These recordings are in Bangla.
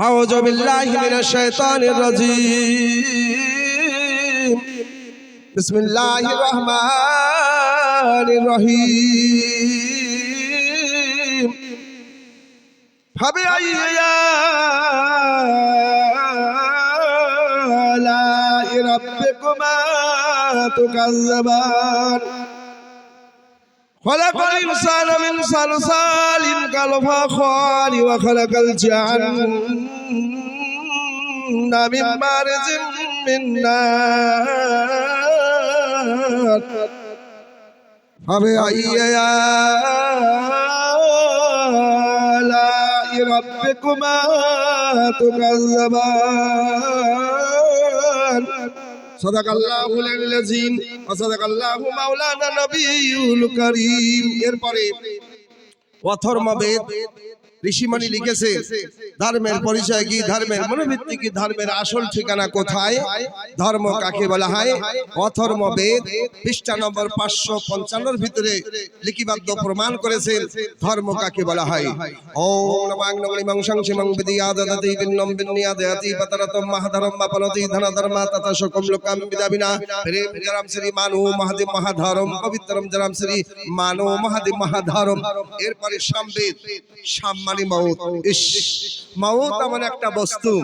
أعوذ بالله من الشيطان الرجيم بسم الله الرحمن الرحيم فبأي آلاء ربكما تكذبان خلق الإنسان من صلصال كالفخار وخلق الجن من مارج من نار فبأي آلاء ربكما تكذبان সাদাকাল্লাহুল আলিলাজিম ওয়া সাদাকাল্লাহু মাওলানা নবিউল কারীম। এরপরে অথর্মবেদ ঋষিমানি লিখেছে ধর্মের পরিচয় কি? ধর্মের মনোবৃত্তি কি? ধর্মের আসল ঠিকানা কোথায়? ধর্ম কাকে বলা হয়? অথর্মবেদ পৃষ্ঠা নম্বর পাঁচশো পঞ্চান্নর ভিতরে লিখিবদ্ধ প্রমাণ করেছেন ধর্ম কাকে বলা হয়। ওম নমাং নমলিমং সংসিমং বিদিয়াদতি বিন্নম বিন্নিয়াদতি পতরতম মহাধরম মাপনতি ধনধর্মা তথা সকম লোকাম বিদাবিনা। প্রেম জরাম শ্রী মানু মহাদেব মহাধরম পবিত্রম জরাম শ্রী মানু মহাদেব মহাধরম। এরপরে সম্বেদ সাম্মানি মাউত ইস মাউত এমন একটা বস্তু।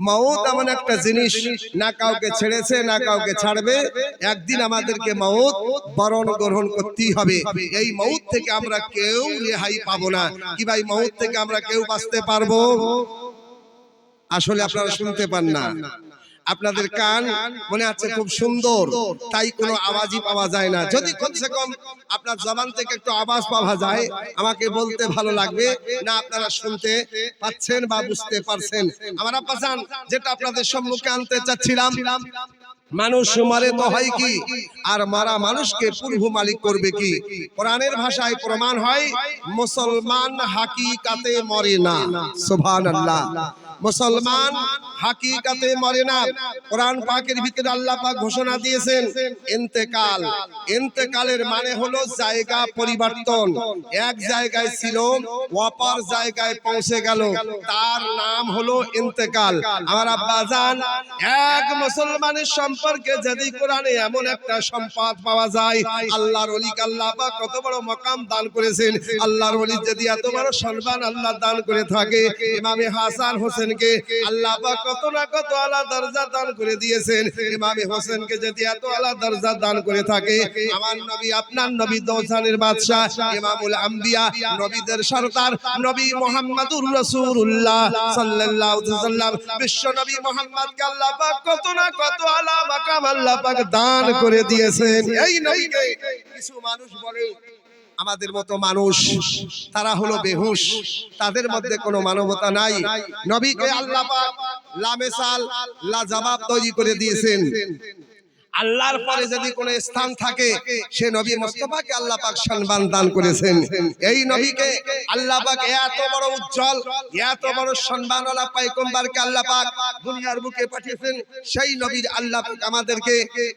মাউত এমন একটা জিনিস না কাউকে ছেড়েছে না কাউকে ছাড়বে। একদিন আমাদেরকে মাউত বরণ গ্রহণ করতেই হবে। এই মাউত থেকে আমরা কেউ রেহাই পাবো না। কি ভাই মাউত থেকে আমরা কেউ বাঁচতে পারব? আসলে আপনারা শুনতে পান না। আপনাদের কান মনে আছে খুব সুন্দর তাই কোনো আওয়াজই পাওয়া যায় না। যদি কমসে কম আপনার জবান থেকে একটু আওয়াজ পাওয়া যায় আমাকে বলতে ভালো লাগবে না আপনারা শুনতে পাচ্ছেন বা বুঝতে পারছেন। আমার আব্বাসান যেটা আপনাদের সম্মুখে আনতে চাচ্ছিলাম মানুষ মারে তো হয় কি? আর মারা মানুষকে পূর্ব মালিক করবে কি? কোরআনের ভাষায় প্রমাণ হয় মুসলমান হাকিকাতে মরে না। সুবহানাল্লাহ। মুসলমান হাকিকাতে মরে না। কোরআন পাকের ভিতরে আল্লাহ পাক ঘোষণা দিয়েছেন, ইন্তেকাল। ইন্তেকালের মানে হলো জায়গা পরিবর্তন। এক জায়গায় ছিল, অপর জায়গায় পৌঁছে গেল। তার নাম হলো ইন্তেকাল। আমার আব্বা জান, এক মুসলমানের সম্পর্কে যদি কোরআনে এমন একটা সম্পদ পাওয়া যায়, আল্লাহর ওলিকে আল্লাহ পাক কত বড় মকাম দান করেছেন। আল্লাহর ওলি যদি এত বড় সম্মান আল্লাহ দান করে থাকে, ইমামে হাসান হোসেনকে আল্লাহ পাক কত না কত আলা দরজা দান করে দিয়েছেন। ইমামে হোসেনকে যদি এত আলা দরজা দান করে থাকে, আমার নবী, আপনার নবী দৌসানের বাদশাহ, ইমামুল আম্বিয়া, নবীদের সরকার নবী মুহাম্মদুর রাসূলুল্লাহ সাল্লাল্লাহু আলাইহি সাল্লাম বিশ্ব নবী মুহাম্মদকে আল্লাহ পাক কত না কত আলা মাকাম আল্লাহ পাক দান করে দিয়েছেন। এই নবীকে কিছু মানুষ বলে আমাদের মতো মানুষ তারা হলো বেহুশ। তাদের মধ্যে কোনো মানবতা নাই। নবীকে আল্লাহ লামেসাল লা জবাব তৈরি করে দিয়েছেন। আল্লাহর পরে যদি কোনো স্থান থাকে সে নবী মুস্তাফাকে আল্লাহ পাক সম্মান দান করেছেন। এই নবীকে আল্লাহ পাক এত বড় উজ্জ্বল এত বড় সম্মানওয়ালা পয়গম্বরকে আল্লাহ পাক দুনিয়ার বুকে পাঠিয়েছেন। সেই নবীর আল্লাহ পাক আমাদেরকে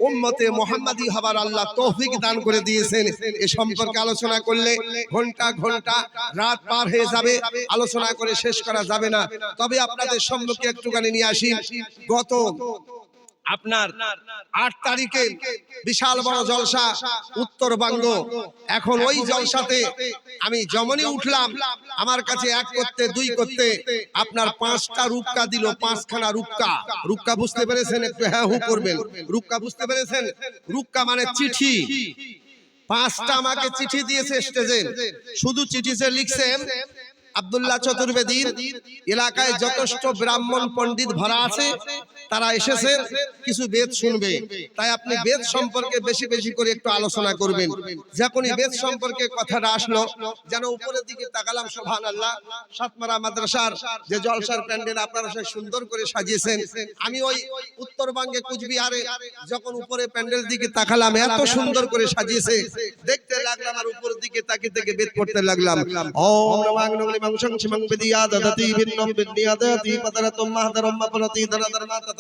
উম্মতে মুহাম্মাদি হবার আল্লাহ তৌফিক দান করে দিয়েছেন। এ সম্পর্কে আলোচনা করলে ঘণ্টা ঘণ্টা রাত পার হয়ে যাবে। আলোচনা করে শেষ করা যাবে না। তবে আপনাদের সম্মুখে একটুখানি নিয়ে আসি। গত আপনার আট তারিখে বিশাল বড় জলসা উত্তরবঙ্গ এখন ওই জলসাতে আমি যেমনই উঠলাম। আমার কাছে এক করতে দুই করতে আপনার পাঁচটা রুক্কা দিল পাঁচখানা রুক্কা রুক্কা বুঝতে পেরেছেন একটু? হ্যাঁ হু করবেন। রুক্কা বুঝতে পেরেছেন? রুক্কা মানে চিঠি। পাঁচটা আমাকে চিঠি দিয়েছে স্টেজে। শুধু চিঠিতে লিখছেন আব্দুল্লাহ চতুর্বেদীর। এলাকায় যথেষ্ট ব্রাহ্মণ পণ্ডিত ভরা আছে। তারা এসেছে কিছু বেদ শুনবে। তাই আপনি বেদ সম্পর্কে বেশি বেশি করে একটু আলোচনা করবেন। যখনই বেদ সম্পর্কে কথাটা আসলো যেন উপরের দিকে তাকালাম সোহান আল্লাহ সাতমারা মাদ্রাসার যে জলসার প্যান্ডেল আপনারা সে সুন্দর করে সাজিয়েছেন। আমি ওই উত্তরবঙ্গে কুচবিহারে যখন উপরে প্যান্ডেল দিকে তাকালাম এত সুন্দর করে সাজিয়েছে। দেখতে লাগলাম আর উপরের দিকে তাকিয়ে থেকে বেদ পড়তে লাগলাম। ওম নমাং নগলি মাংসং শিমং বিদিয়া দদতি ভিন্নম বিদ্যাদতি পদরতম মাহদরম মাপনতি ধনধর্মা তত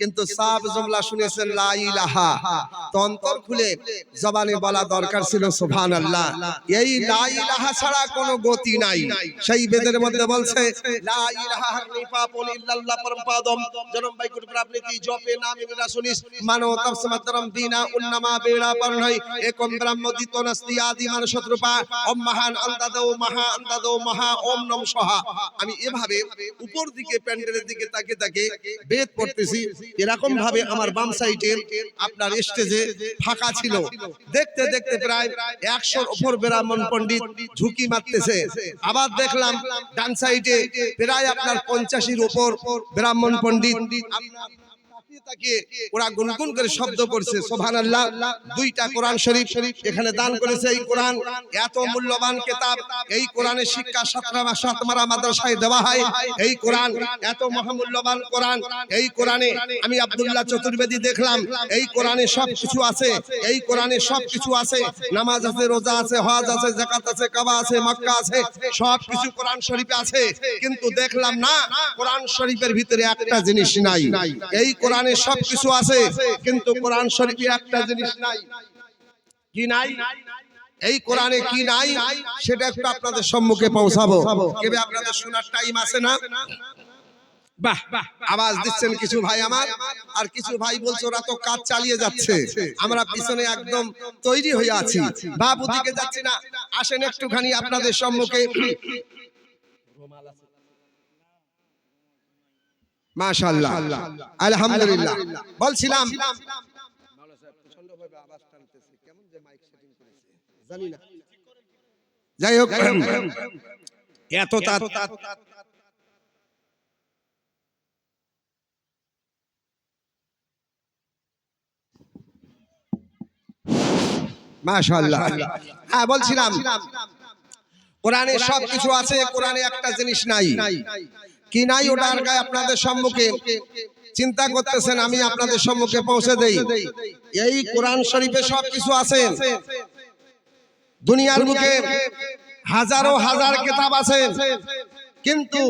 কিন্তু সাব জমলা শুনেছেন লা ইলাহা। তো অন্তর খুলে জবানে বলা দরকার ছিল সুবহানাল্লাহ। এই লা ইলাহা ছাড়া কোনো গতি নাই। সেই বেদের মধ্যে বলছে লা ইলাহা নিপাপন ইল্লাল্লাহ পরম জনম ভাই কুটুর জপে নামে বিনা শুনিস মানো তফসমাতরম দিনা উন্নমা বেড়া পরনই একম ব্রহ্ম নাস্তি আদি ওম মহান অন্তাদৌ মহা অন্তাদৌ মহা ওম নম সহা। আমি এভাবে উপর দিকে প্যান্ডেলের দিকে তাকে তাকে বেদ পড়তেছি। এরকম ভাবে আমার বাম সাইডে আপনার স্টেজে ফাঁকা ছিল। দেখতে দেখতে প্রায় একশোর উপর ব্রাহ্মণ পণ্ডিত ঝুঁকি মারতেছে। আবার দেখলাম ডান সাইডে প্রায় আপনার পঞ্চাশের উপর ব্রাহ্মণ পণ্ডিত আপনার তাকিয়ে তাকিয়ে ওরা গুনগুন করে শব্দ করছে সোভানাল্লাহ দুইটা কোরআন শরীফ এখানে দান করেছে এই কোরআন। এত মূল্যবান কেতাব। এই কোরআনের শিক্ষা সাতরা সাতমারা মাদ্রাসায় দেওয়া হয়। এই কোরআন এত মহামূল্যবান কোরআন। এই কোরআনে আমি আব্দুল্লাহ চতুর্বেদী দেখলাম। এই কোরআনে সব কিছু আছে। এই কোরআনে সব কিছু আছে। নামাজ আছে রোজা আছে হজ আছে জাকাত আছে কাবা আছে মক্কা আছে সব কিছু কোরআন শরীফে আছে। কিন্তু দেখলাম না কোরআন শরীফের ভিতরে একটা জিনিস নাই। এই কোরআনে সব কিছু আছে, কিন্তু কোরআন শরীফে একটা জিনিস নাই। কি নাই? এই কোরআনে কি নাই, সেটা একটু আপনাদের সম্মুখে পৌঁছাবো। কেবে আপনাদের শোনার টাইম আছে না? আওয়াজ দিচ্ছেন কিছু ভাই আমার, আর কিছু ভাই বলছে, ওরা তো কাজ চালিয়ে যাচ্ছে। আমরা পিছনে একদম তৈরি হয়ে আছি। বাবু দিকে যাচ্ছি না। আসেন একটুখানি আপনাদের সম্মুখে। মাশাআল্লাহ। আলহামদুলিল্লাহ। বলছিলাম। জানি না যাই হোক এত তার মাশাআল্লাহ। হ্যাঁ বলছিলাম। কোরআনে সবকিছু আছে কোরআনে একটা জিনিস নাই। কি নাই ওটা আর গায়ে আপনাদের সম্মুখে? চিন্তা করতেছেন আমি আপনাদের সম্মুখে পৌঁছে দেই। এই কোরআন শরীফে সবকিছু আছে। দুনিয়ার বুকে হাজারো হাজার কিতাব আছে। কিন্তু